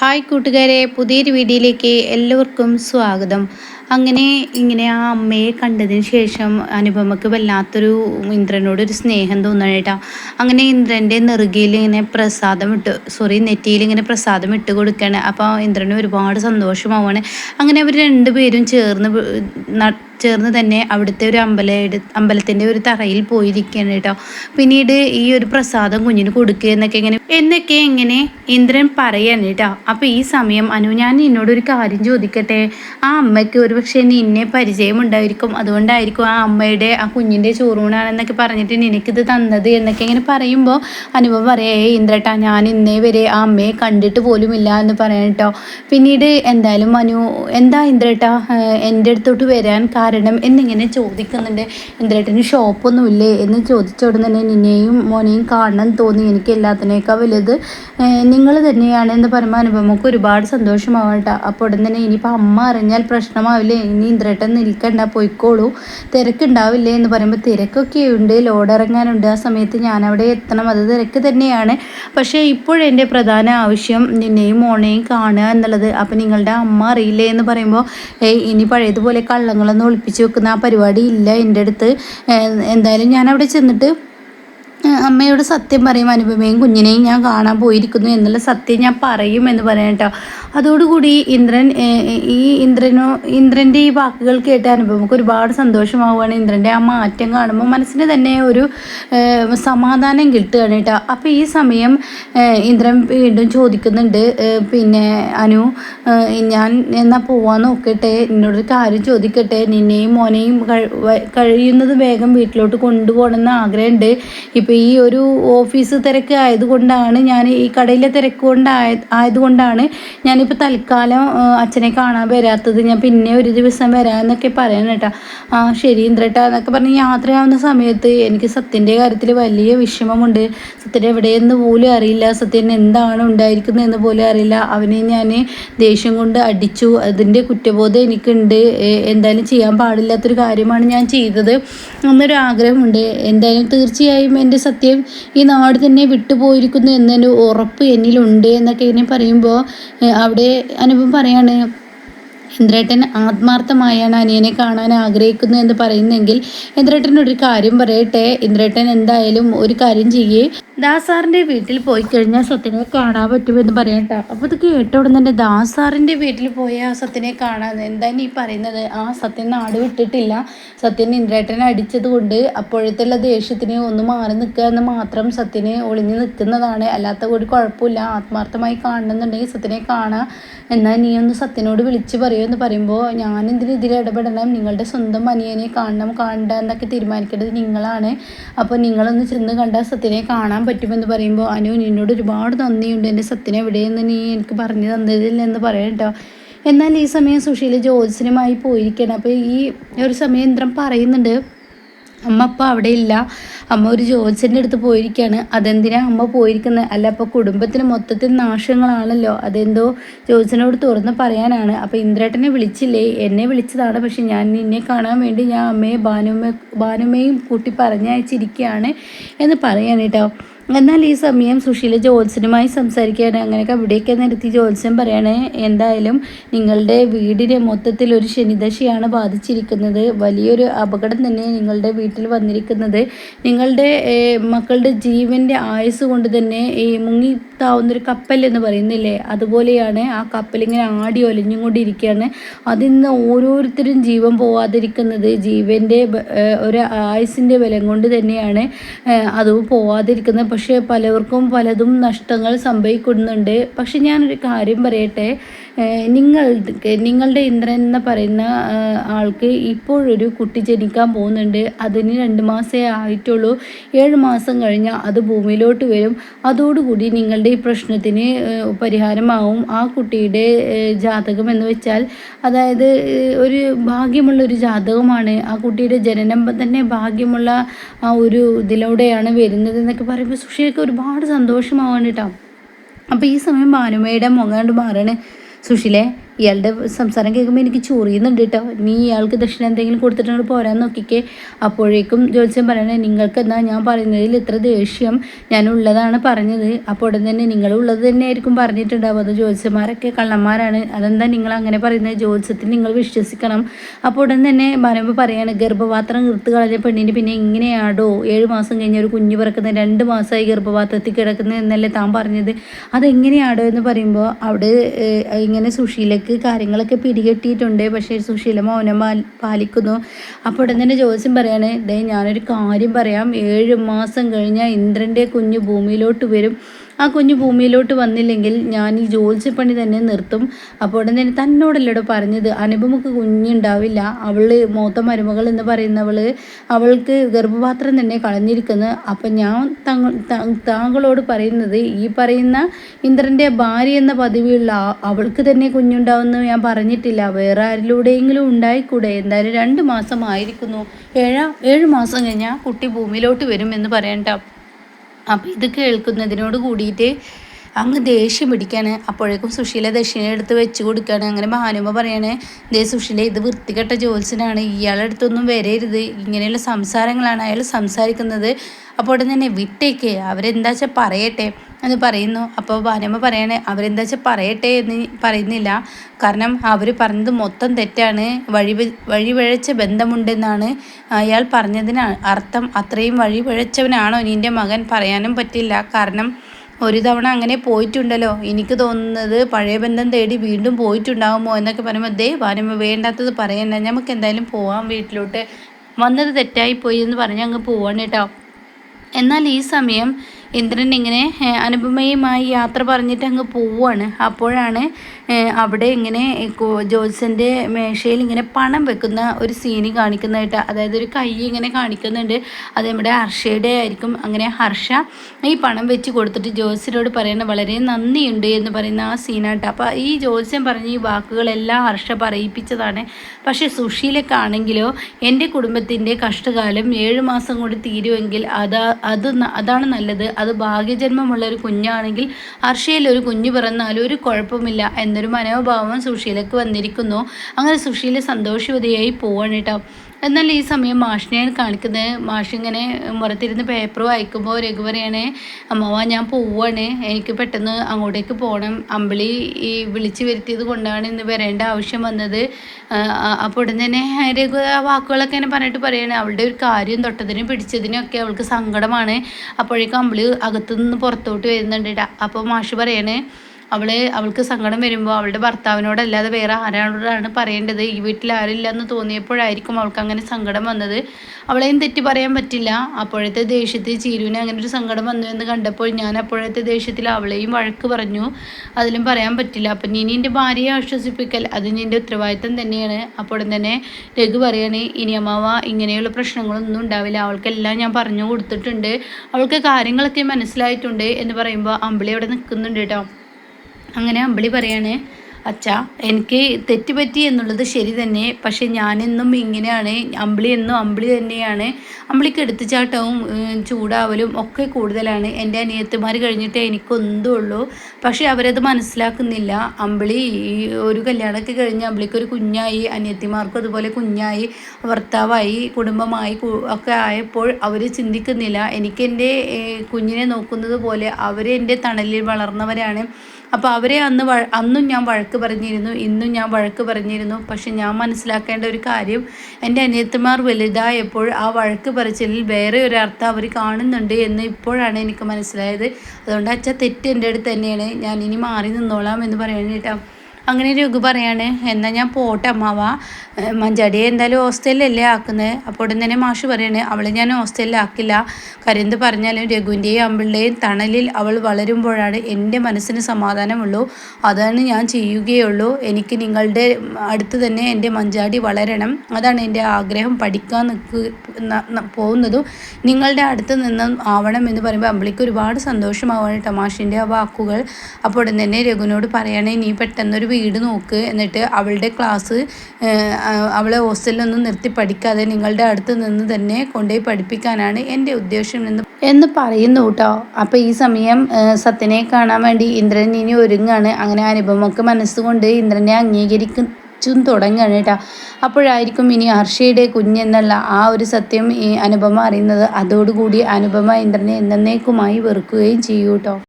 Hi കൂട്ടുകാരെ പുതിയൊരു വീഡിയോയിലേക്ക് എല്ലാവർക്കും സ്വാഗതം. അങ്ങനെ ഇങ്ങനെ ആ അമ്മയെ കണ്ടതിന് ശേഷം അനുപമക്ക് വല്ലാത്തൊരു ഇന്ദ്രനോട് ഒരു സ്നേഹം തോന്നണേട്ടാ അങ്ങനെ ഇന്ദ്രന്റെ നെറുകയിൽ ഇങ്ങനെ പ്രസാദം ഇട്ട് സോറി നെറ്റിയിൽ ഇങ്ങനെ പ്രസാദം ഇട്ട് കൊടുക്കുകയാണ്. അപ്പോൾ ഇന്ദ്രന് ഒരുപാട് സന്തോഷമാവാണ് അങ്ങനെ അവർ രണ്ടുപേരും ചേർന്ന് ചേർന്ന് തന്നെ അവിടുത്തെ ഒരു അമ്പല അമ്പലത്തിന്റെ ഒരു തറയിൽ പോയിരിക്കുകയാണ് കേട്ടോ. പിന്നീട് ഈ ഒരു പ്രസാദം കുഞ്ഞിന് കൊടുക്കുക എന്നൊക്കെ ഇങ്ങനെ എന്നൊക്കെ ഇങ്ങനെ ഇന്ദ്രൻ പറയാണ് കേട്ടോ. അപ്പോൾ ഈ സമയം അനു ഞാൻ നിന്നോട് ഒരു കാര്യം ചോദിക്കട്ടെ? ആ അമ്മയ്ക്ക് ഒരു പക്ഷേ നിന്നെ പരിചയമുണ്ടായിരിക്കും. അതുകൊണ്ടായിരിക്കും ആ അമ്മയുടെ ആ കുഞ്ഞിന്റെ ചോറൂണാണെന്നൊക്കെ പറഞ്ഞിട്ട് നിനക്കിത് തന്നത് എന്നൊക്കെ ഇങ്ങനെ പറയുമ്പോൾ അനുഭവം പറയാം ഏ ഇന്ദ്രട്ടാ ഞാൻ ഇന്നേ വരെ ആ അമ്മയെ കണ്ടിട്ട് പോലുമില്ല എന്ന് പറയാം കേട്ടോ. പിന്നീട് എന്തായാലും അനു എന്താ ഇന്ദ്രട്ടാ എന്റെ അടുത്തോട്ട് വരാൻ കാരണം എന്നിങ്ങനെ ചോദിക്കുന്നുണ്ട്. ഇന്ദ്രേട്ടന് ഷോപ്പൊന്നുമില്ലേ? എന്ന് ചോദിച്ച ഉടനെ തന്നെ നിന്നെയും മോനെയും കാണണം തോന്നി. എനിക്ക് എല്ലാത്തിനേക്കാൾ വലുത്. നിങ്ങൾ തന്നെയാണ് എന്ന് പറയുമ്പോൾ അനുഭവമൊക്കെ ഒരുപാട് സന്തോഷമാവട്ടെ അപ്പോൾ ഉടൻ തന്നെ ഇനിയിപ്പോൾ അമ്മ അറിഞ്ഞാൽ പ്രശ്നമാവില്ലേ? ഇനി ഇന്ദ്രേട്ടൻ നിൽക്കണ്ട പോയിക്കോളൂ. തിരക്കുണ്ടാവില്ലേ? എന്ന് പറയുമ്പോൾ തിരക്കൊക്കെ ഉണ്ട്. ലോഡ് ഇറങ്ങാനുണ്ട്. ആ സമയത്ത് ഞാൻ അവിടെ എത്തണം. അത് തിരക്ക് തന്നെയാണ്. പക്ഷേ ഇപ്പോഴെന്റെ പ്രധാന ആവശ്യം നിന്നെയും മോനെയും കാണുക എന്നുള്ളത്. അപ്പോൾ നിങ്ങളുടെ അമ്മ അറിയില്ലേ എന്ന് പറയുമ്പോൾ ഇനി പഴയതുപോലെ കള്ളങ്ങളൊന്നും ഒളിപ്പിച്ച് വെക്കുന്ന ആ പരിപാടി ഇല്ല എന്റെ അടുത്ത്. എന്തായാലും ഞാൻ അവിടെ ചെന്നിട്ട് അമ്മയോട് സത്യം പറയും അനുപമയും കുഞ്ഞിനെയും ഞാൻ കാണാൻ പോയിരിക്കുന്നു എന്നുള്ള സത്യം ഞാൻ പറയും എന്ന് പറയാം കേട്ടോ. അതോടുകൂടി ഇന്ദ്രൻ ഈ ഇന്ദ്രനോ ഇന്ദ്രന്റെ ഈ വാക്കുകൾ കേട്ട് അനുപമക്ക് ഒരുപാട് സന്തോഷമാവുകയാണ്. ഇന്ദ്രന്റെ ആ മാറ്റം കാണുമ്പോൾ മനസ്സിന് തന്നെ ഒരു സമാധാനം കിട്ടുകയാണ് കേട്ടോ. അപ്പോൾ ഈ സമയം ഇന്ദ്രൻ വീണ്ടും ചോദിക്കുന്നുണ്ട് പിന്നെ അനു ഞാൻ എന്നാൽ പോവാൻ നോക്കട്ടെ എന്നോടൊരു കാര്യം ചോദിക്കട്ടെ നിന്നെയും മോനെയും കഴിയുന്നത് വേഗം വീട്ടിലോട്ട് കൊണ്ടുപോകണമെന്ന് ആഗ്രഹമുണ്ട്. ഇപ്പം ഈ ഒരു ഓഫീസ് തിരക്ക് ആയതുകൊണ്ടാണ് ഞാൻ ഈ കടയിലെ തിരക്ക് കൊണ്ട് ആയതുകൊണ്ടാണ് ഞാനിപ്പോൾ തൽക്കാലം അച്ഛനെ കാണാൻ വരാത്തത്. ഞാൻ പിന്നെ ഒരു ദിവസം വരാമെന്നൊക്കെ പറയാൻ കേട്ടോ. ആ ശരി ഇന്ദ്രട്ട എന്നൊക്കെ പറഞ്ഞ് യാത്രയാവുന്ന സമയത്ത് എനിക്ക് സത്യന്റെ കാര്യത്തിൽ വലിയ വിഷമമുണ്ട്. സത്യൻ എവിടെയെന്ന് പോലും അറിയില്ല. സത്യൻ എന്താണ് ഉണ്ടായിരിക്കുന്നതെന്ന് പോലും അറിയില്ല. അവനെ ഞാൻ ദേഷ്യം കൊണ്ട് അടിച്ചു. അതിന്റെ കുറ്റബോധം എനിക്കുണ്ട്. എന്തായാലും ചെയ്യാൻ പാടില്ലാത്തൊരു കാര്യമാണ് ഞാൻ ചെയ്തത്. എന്നൊരു ആഗ്രഹമുണ്ട് എന്തായാലും തീർച്ചയായും എന്റെ സത്യം ഈ നാട് തന്നെ വിട്ടുപോയിരിക്കുന്നു എന്നൊരു ഉറപ്പ് എന്നിലുണ്ട് എന്നൊക്കെ ഇങ്ങനെ പറയുമ്പോൾ അവിടെ അനുഭവം പറയാണ് ഇന്ദ്രേട്ടൻ ആത്മാർത്ഥമായാണ് അനിയനെ കാണാൻ ആഗ്രഹിക്കുന്നു എന്ന് പറയുന്നെങ്കിൽ ഇന്ദ്രേട്ടൻ ഒരു കാര്യം പറയട്ടെ ഇന്ദ്രേട്ടൻ എന്തായാലും ഒരു കാര്യം ചെയ്യേ ദാസാറിന്റെ വീട്ടിൽ പോയി കഴിഞ്ഞാൽ സത്യനെ കാണാൻ പറ്റുമെന്ന് പറയട്ടെ അപ്പോൾ ഇത് കേട്ട ഉടനെ തന്നെ ദാസാറിന്റെ വീട്ടിൽ പോയി ആ സത്യനെ കാണാൻ എന്താണ് ഈ പറയുന്നത്? ആ സത്യൻ നാട് വിട്ടിട്ടില്ല. സത്യൻ ഇന്ദ്രേട്ടനെ അടിച്ചത് കൊണ്ട് അപ്പോഴത്തുള്ള ദേഷ്യത്തിന് ഒന്ന് മാറി നിൽക്കുക എന്ന് മാത്രം സത്യനെ ഒളിഞ്ഞു നിൽക്കുന്നതാണ്. അല്ലാത്ത ഒരു കുഴപ്പമില്ല. ആത്മാർത്ഥമായി കാണണമെന്നുണ്ടെങ്കിൽ സത്യനെ കാണാം. എന്നാൽ നീ ഒന്ന് സത്യനോട് വിളിച്ച് പറയുമെന്ന് പറയുമ്പോൾ ഞാൻ ഇതിന് ഇതിൽ ഇടപെടണം? നിങ്ങളുടെ സ്വന്തം അനിയനെ കാണണം. കാണണ്ട എന്നൊക്കെ തീരുമാനിക്കേണ്ടത് നിങ്ങളാണ്. അപ്പോൾ നിങ്ങളൊന്ന് ചെന്ന് കണ്ട സത്യനെ കാണാൻ പറ്റുമെന്ന് പറയുമ്പോൾ അനു നിന്നോട് ഒരുപാട് നന്ദിയുണ്ട്. എന്റെ സത്യനെ എവിടെയെന്ന് നീ എനിക്ക് പറഞ്ഞു തന്നതില്ലെന്ന് പറയാം കേട്ടോ. എന്നാൽ ഈ സമയം സുശീല ജ്യോത്സ്യനുമായി പോയിരിക്കണം അപ്പോൾ ഈ ഒരു സമയം ഇന്ദ്രൻ പറയുന്നുണ്ട് അമ്മ അപ്പോൾ അവിടെ ഇല്ല അമ്മ ഒരു ജോത്സ്യന്റെ അടുത്ത് പോയിരിക്കുകയാണ്. അതെന്തിനാ അമ്മ പോയിരിക്കുന്നത്? അല്ല അപ്പോൾ കുടുംബത്തിന് മൊത്തത്തിൽ നാശങ്ങളാണല്ലോ. അതെന്തോ ജോത്സ്യനോട് തുറന്ന് പറയാനാണ്. അപ്പോൾ ഇന്ദ്രേട്ടനെ വിളിച്ചില്ലേ? എന്നെ വിളിച്ചതാണ്. പക്ഷെ ഞാൻ നിന്നെ കാണാൻ വേണ്ടി ഞാൻ അമ്മയെ ഭാനുമ്മ ഭാനുമ്മയും കൂട്ടി പറഞ്ഞയച്ചിരിക്കുകയാണ് എന്ന് പറയാൻ കേട്ടോ. എന്നാൽ ഈ സമയം സുശീല ജോത്സനുമായി സംസാരിക്കുകയാണ്. അങ്ങനെയൊക്കെ അവിടെയൊക്കെ നിർത്തി ജോത്സൻ പറയണേ എന്തായാലും നിങ്ങളുടെ വീടിനെ മൊത്തത്തിൽ ഒരു ശനിദശയാണ് ബാധിച്ചിരിക്കുന്നത്. വലിയൊരു അപകടം തന്നെ നിങ്ങളുടെ വീട്ടിൽ വന്നിരിക്കുന്നത്. നിങ്ങളുടെ മക്കളുടെ ജീവന്റെ ആയുസ് കൊണ്ട് തന്നെ ഈ മുങ്ങി താവുന്നൊരു കപ്പൽ എന്ന് പറയുന്നില്ലേ? അതുപോലെയാണ് ആ കപ്പലിങ്ങനെ ആടി ഒലിഞ്ഞും കൊണ്ടിരിക്കുകയാണ് അതിൽ നിന്ന് ഓരോരുത്തരും ജീവൻ പോവാതിരിക്കുന്നത് ജീവന്റെ ഒരു ആയുസിന്റെ ബലം കൊണ്ട് തന്നെയാണ്. അത് പോവാതിരിക്കുന്നത്. പക്ഷേ പലർക്കും പലതും നഷ്ടങ്ങൾ സംഭവിക്കുന്നുണ്ട്. പക്ഷെ ഞാനൊരു കാര്യം പറയട്ടെ? നിങ്ങൾ നിങ്ങളുടെ ഇന്ദ്രൻ എന്ന് പറയുന്ന ആൾക്ക് ഇപ്പോഴൊരു കുട്ടി ജനിക്കാൻ പോകുന്നുണ്ട്. അതിന് രണ്ട് മാസമേ ആയിട്ടുള്ളൂ. ഏഴ് മാസം കഴിഞ്ഞാൽ അത് ഭൂമിയിലോട്ട് വരും. അതോടുകൂടി നിങ്ങളുടെ ഈ പ്രശ്നത്തിന് പരിഹാരമാവും. ആ കുട്ടിയുടെ ജാതകം എന്ന് വെച്ചാൽ അതായത് ഒരു ഭാഗ്യമുള്ള ഒരു ജാതകമാണ്. ആ കുട്ടിയുടെ ജനനം തന്നെ ഭാഗ്യമുള്ള ആ ഒരു ഇതിലൂടെയാണ് വരുന്നത് എന്നൊക്കെ പറയുമ്പോൾ സുഷിയൊക്കെ ഒരുപാട് സന്തോഷമാവാണ് കേട്ടോ. അപ്പോൾ ഈ സമയം ഭാനുമയുടെ മുഖം കൊണ്ട് മാറാണ്. സുഷിലെ? ഇയാളുടെ സംസാരം കേൾക്കുമ്പോൾ എനിക്ക് ചൊറിയുന്നുണ്ട് കേട്ടോ നീ ഇയാൾക്ക് ദക്ഷിണ എന്തെങ്കിലും കൊടുത്തിട്ട് പോരാൻ നോക്കിക്കേ. അപ്പോഴേക്കും ജോത്സ്യം പറയണേ നിങ്ങൾക്ക് എന്താ ഞാൻ പറയുന്നതിൽ ഇത്ര ദേഷ്യം? ഞാൻ ഉള്ളതാണ് പറഞ്ഞത്. അപ്പോൾ ഉടൻ തന്നെ നിങ്ങൾ ഉള്ളത് തന്നെ ആയിരിക്കും പറഞ്ഞിട്ടുണ്ടാവും അത് ജോത്സ്യന്മാരൊക്കെ കള്ളന്മാരാണ്. അതെന്താ നിങ്ങൾ അങ്ങനെ പറയുന്നത്? ജോത്സ്യത്തിൽ നിങ്ങൾ വിശ്വസിക്കണം. അപ്പോൾ ഉടൻ തന്നെ മനമ്പ് പറയാണ് ഗർഭപാത്രം നിർത്ത് കളഞ്ഞ പെണ്ണിന് പിന്നെ എങ്ങനെയാടോ? ഏഴ് മാസം കഴിഞ്ഞ ഒരു കുഞ്ഞു പിറക്കുന്ന രണ്ട് മാസമായി ഗർഭപാത്രത്തിൽ കിടക്കുന്നത് എന്നല്ലേ താൻ പറഞ്ഞത്? അതെങ്ങനെയാടോ എന്ന് പറയുമ്പോൾ അവിടെ ഇങ്ങനെ സുശീലക്ക് കാര്യങ്ങളൊക്കെ പിടികെട്ടിയിട്ടുണ്ട്. പക്ഷേ സുശീല മൗനം പാലിക്കുന്നു. അപ്പോൾ ഉടൻ തന്നെ ജോസ്യം പറയാണ് ദേ ഞാനൊരു കാര്യം പറയാം. ഏഴ് മാസം കഴിഞ്ഞാൽ ഇന്ദ്രന്റെ കുഞ്ഞ് ഭൂമിയിലോട്ട് വരും. ആ കുഞ്ഞ് ഭൂമിയിലോട്ട് വന്നില്ലെങ്കിൽ ഞാൻ ഈ ജോത്സ്യപ്പണി തന്നെ നിർത്തും. അപ്പോൾ ഉടൻ തന്നെ തന്നോടല്ലടോ പറഞ്ഞത്? അനുപമക്ക് കുഞ്ഞുണ്ടാവില്ല. അവൾ മൂത്ത മരുമകൾ എന്ന് പറയുന്നവൾ അവൾക്ക് ഗർഭപാത്രം തന്നെ കളഞ്ഞിരിക്കുന്നു. അപ്പം ഞാൻ താങ്കളോട് പറയുന്നത് ഈ പറയുന്ന ഇന്ദ്രന്റെ ഭാര്യ എന്ന പദവിയുള്ള അവൾക്ക് തന്നെ കുഞ്ഞുണ്ടാവുമെന്ന് ഞാൻ പറഞ്ഞിട്ടില്ല. വേറെ ആരിലൂടെയെങ്കിലും ഉണ്ടായിക്കൂടെ? എന്തായാലും രണ്ട് മാസമായിരിക്കുന്നു ഏഴാം ഏഴ് മാസം കഴിഞ്ഞാൽ കുട്ടി ഭൂമിയിലോട്ട് വരും എന്ന് പറയണ്ട. അപ്പം ഇത് കേൾക്കുന്നതിനോട് കൂടിയിട്ട് അങ്ങ് ദേഷ്യം പിടിക്കാണ്. അപ്പോഴേക്കും സുശീല ദക്ഷിണ എടുത്ത് വെച്ച് കൊടുക്കുകയാണ് അങ്ങനെ ഭാനുമ പറയണേ ദേ സുശീല ഇത് വൃത്തികെട്ട ജോത്സ്യനാണ്. ഇയാളടുത്തൊന്നും വരരുത്. ഇങ്ങനെയുള്ള സംസാരങ്ങളാണ് അയാൾ സംസാരിക്കുന്നത്. അപ്പോൾ ഉടനെ തന്നെ വിട്ടേക്ക്. അവരെന്താ വെച്ചാൽ പറയട്ടെ? എന്ന് പറയുന്നു. അപ്പോൾ ഭാര്യമ്മ പറയാണ് അവരെന്താ വെച്ചാൽ പറയട്ടെ എന്ന് പറയുന്നില്ല. കാരണം അവർ പറഞ്ഞത് മൊത്തം തെറ്റാണ്. വഴി വഴിവഴച്ച ബന്ധമുണ്ടെന്നാണ് അയാൾ പറഞ്ഞതിന് അർത്ഥം. അത്രയും വഴിവഴച്ചവനാണോ നിന്റെ മകൻ പറയാനും പറ്റില്ല. കാരണം ഒരു തവണ അങ്ങനെ പോയിട്ടുണ്ടല്ലോ. എനിക്ക് തോന്നുന്നത് പഴയ ബന്ധം തേടി വീണ്ടും പോയിട്ടുണ്ടാകുമോ എന്നൊക്കെ പറയുമ്പോൾ ദേ ഭാര്യമ്മ വേണ്ടാത്തത് പറയണ്ട. നമുക്ക് എന്തായാലും പോവാം വീട്ടിലോട്ട്. വന്നത് തെറ്റായിപ്പോയി എന്ന് പറഞ്ഞ് അങ്ങ് പോവാണ് കേട്ടോ. എന്നാൽ ഈ സമയം ഇന്ദ്രൻ ഇങ്ങനെ അനുപമയുമായി യാത്ര പറഞ്ഞിട്ട് അങ്ങ് പോവുകയാണ് അപ്പോഴാണ് അവിടെ ഇങ്ങനെ ജോത്സന്റെ മേശയിൽ ഇങ്ങനെ പണം വെക്കുന്ന ഒരു സീന് കാണിക്കുന്നതായിട്ട് അതായത് ഒരു കൈ ഇങ്ങനെ കാണിക്കുന്നുണ്ട്. അത് നമ്മുടെ ഹർഷയുടെ ആയിരിക്കും. അങ്ങനെ ഹർഷ ഈ പണം വെച്ച് കൊടുത്തിട്ട് ജോത്സ്യനോട് പറയുന്നത് വളരെ നന്ദിയുണ്ട് എന്ന് പറയുന്ന ആ സീനായിട്ട് അപ്പോൾ ഈ ജോത്സ്യൻ പറഞ്ഞ ഈ വാക്കുകളെല്ലാം ഹർഷ പറയിപ്പിച്ചതാണ്. പക്ഷേ സുഷീലക്കാണെങ്കിലോ എന്റെ കുടുംബത്തിന്റെ കഷ്ടകാലം ഏഴ് മാസം കൂടി തീരുമെങ്കിൽ അതാ അത് അതാണ് നല്ലത്. അത് ഭാഗ്യജന്മമുള്ള ഒരു കുഞ്ഞാണെങ്കിൽ ഹർഷയിൽ ഒരു കുഞ്ഞു പിറന്നാലും ഒരു കുഴപ്പമില്ല എന്നൊരു മനോഭാവം സുഷീലക്ക് വന്നിരിക്കുന്നു. അങ്ങനെ സുശീല സന്തോഷവതിയായി പോവാണ് കേട്ടോ. എന്നാൽ ഈ സമയം മാഷിനെയാണ് കാണിക്കുന്നത് മാഷ് ഇങ്ങനെ മുറത്തിരുന്ന് പേപ്പർ വായിക്കുമ്പോൾ രഘു പറയാണ് അമ്മവ ഞാൻ പോവാണ്. എനിക്ക് പെട്ടെന്ന് അങ്ങോട്ടേക്ക് പോകണം അമ്പിളി ഈ വിളിച്ചു വരുത്തിയത് കൊണ്ടാണ് ഇന്ന് വരേണ്ട ആവശ്യം വന്നത്. അപ്പോൾ ഉടൻ തന്നെ രഘു ആ വാക്കുകളൊക്കെ ഇങ്ങനെ പറഞ്ഞിട്ട് പറയാണ്. അവളുടെ ഒരു കാര്യം തൊട്ടതിനും പിടിച്ചതിനും ഒക്കെ അവൾക്ക് സങ്കടമാണ്. അപ്പോഴേക്കും അമ്പിളി അകത്തുനിന്ന് പുറത്തോട്ട് വരുന്നുണ്ട് അപ്പോൾ മാഷി പറയണേ അവൾ അവൾക്ക് സങ്കടം വരുമ്പോൾ അവളുടെ ഭർത്താവിനോടല്ലാതെ വേറെ ആരോടാണ് പറയേണ്ടത്? ഈ വീട്ടിൽ ആരില്ല എന്ന് തോന്നിയപ്പോഴായിരിക്കും അവൾക്ക് അങ്ങനെ സങ്കടം വന്നത്. അവളെയും തെറ്റി പറയാൻ പറ്റില്ല. അപ്പോഴത്തെ ദേഷ്യത്തിൽ ചീരുവിന് അങ്ങനെ ഒരു സങ്കടം വന്നു എന്ന് കണ്ടപ്പോൾ ഞാൻ അപ്പോഴത്തെ ദേഷ്യത്തിൽ അവളെയും വഴക്ക് പറഞ്ഞു. അതിലും പറയാൻ പറ്റില്ല. അപ്പം ഇനി എന്റെ ഭാര്യയെ ആശ്വസിപ്പിക്കൽ. അത് നിന്റെ ഉത്തരവാദിത്തം തന്നെയാണ്. അപ്പോൾ തന്നെ രഘു പറയണേ ഇനി അമ്മാവ ഇങ്ങനെയുള്ള പ്രശ്നങ്ങളൊന്നും ഉണ്ടാവില്ല. അവൾക്കെല്ലാം ഞാൻ പറഞ്ഞു കൊടുത്തിട്ടുണ്ട്. അവൾക്ക് കാര്യങ്ങളൊക്കെ മനസ്സിലായിട്ടുണ്ട് എന്ന് പറയുമ്പോൾ അമ്പിളി അവിടെ നിൽക്കുന്നുണ്ട് കേട്ടോ. അങ്ങനെ അമ്പിളി പറയാണ് അച്ഛ എനിക്ക് തെറ്റുപറ്റി എന്നുള്ളത് ശരി തന്നെ പക്ഷേ ഞാനെന്നും ഇങ്ങനെയാണ് അമ്പിളി എന്നും അമ്പിളി തന്നെയാണ്. അമ്പിളിക്ക് എടുത്തുചാട്ടവും ചൂടാവലും ഒക്കെ കൂടുതലാണ്. എന്റെ അനിയത്തിമാർ കഴിഞ്ഞിട്ടേ എനിക്കൊന്നും ഉള്ളൂ പക്ഷേ അവരത് മനസ്സിലാക്കുന്നില്ല. അമ്പിളി ഒരു കല്യാണമൊക്കെ കഴിഞ്ഞ് അമ്പിളിക്ക് ഒരു കുഞ്ഞായി അനിയത്തിമാർക്കും അതുപോലെ കുഞ്ഞായി ഭർത്താവായി കുടുംബമായി ഒക്കെ ആയപ്പോൾ അവർ ചിന്തിക്കുന്നില്ല. എനിക്കെന്റെ കുഞ്ഞിനെ നോക്കുന്നത് പോലെ അവർ എന്റെ തണലിൽ വളർന്നവരാണ്. അപ്പോൾ അവരെ അന്ന് അന്നും ഞാൻ വഴക്ക് പറഞ്ഞിരുന്നു ഇന്നും ഞാൻ വഴക്ക് പറഞ്ഞിരുന്നു. പക്ഷെ ഞാൻ മനസ്സിലാക്കേണ്ട ഒരു കാര്യം എന്റെ അനിയത്തിമാർ വലുതായപ്പോൾ ആ വഴക്ക് പറച്ചിലിൽ വേറെ ഒരു അർത്ഥം അവർ കാണുന്നുണ്ട് എന്ന് ഇപ്പോഴാണ് എനിക്ക് മനസ്സിലായത്. അതുകൊണ്ട് അച്ഛ തെറ്റ് എന്റെ അടുത്ത് തന്നെയാണ്. ഞാൻ ഇനി മാറി നിന്നോളാം എന്ന് പറയാനായിട്ടാ അങ്ങനെ രഘു പറയാണ് എന്നാൽ ഞാൻ പോട്ടെ അമ്മാവ. മഞ്ചാടിയെ എന്തായാലും ഹോസ്റ്റലിലല്ലേ ആക്കുന്നത്? അപ്പോൾ ഉടൻ തന്നെ മാഷ് പറയാണ് അവളെ ഞാൻ ഹോസ്റ്റലിലാക്കില്ല. കാര്യം എന്ത് പറഞ്ഞാലും രഘുവിന്റെയും അമ്പിളിന്റെയും തണലിൽ അവൾ വളരുമ്പോഴാണ് എന്റെ മനസ്സിന് സമാധാനമുള്ളൂ. അതാണ് ഞാൻ ചെയ്യുകയുള്ളൂ. എനിക്ക് നിങ്ങളുടെ അടുത്ത് തന്നെ എന്റെ മഞ്ചാടി വളരണം. അതാണ് എന്റെ ആഗ്രഹം. പഠിക്കാൻ പോകുന്നതും നിങ്ങളുടെ അടുത്ത് നിന്നും ആവണം എന്ന് പറയുമ്പോൾ അമ്പിളിക്ക് ഒരുപാട് സന്തോഷമാവാണ് ടമാഷിന്റെ ആ വാക്കുകൾ. അപ്പോൾ ഉടൻ തന്നെ രഘുവിനോട് പറയുകയാണെങ്കിൽ നീ പെട്ടെന്നൊരു വീട് നോക്ക് എന്നിട്ട് അവളുടെ ക്ലാസ് അവളെ ഹോസ്റ്റലിലൊന്നും നിർത്തി പഠിക്കാതെ നിങ്ങളുടെ അടുത്ത് നിന്ന് തന്നെ കൊണ്ടുപോയി പഠിപ്പിക്കാനാണ് എന്റെ ഉദ്ദേശം എന്ന് എന്ന് പറയുന്നു കേട്ടോ അപ്പോൾ ഈ സമയം സത്യനെ കാണാൻ വേണ്ടി ഇന്ദ്രൻ ഇനി ഒരുങ്ങാണ്. അങ്ങനെ അനുപമക്ക് മനസ്സുകൊണ്ട് ഇന്ദ്രനെ അംഗീകരിക്കും തുടങ്ങുകയാണ് കേട്ടോ അപ്പോഴായിരിക്കും ഇനി ഹർഷയുടെ കുഞ്ഞെന്നുള്ള ആ ഒരു സത്യം ഈ അനുപമ അറിയുന്നത്. അതോടുകൂടി അനുപമ ഇന്ദ്രനെ എന്നേക്കുമായി വെറുക്കുകയും ചെയ്യൂ കേട്ടോ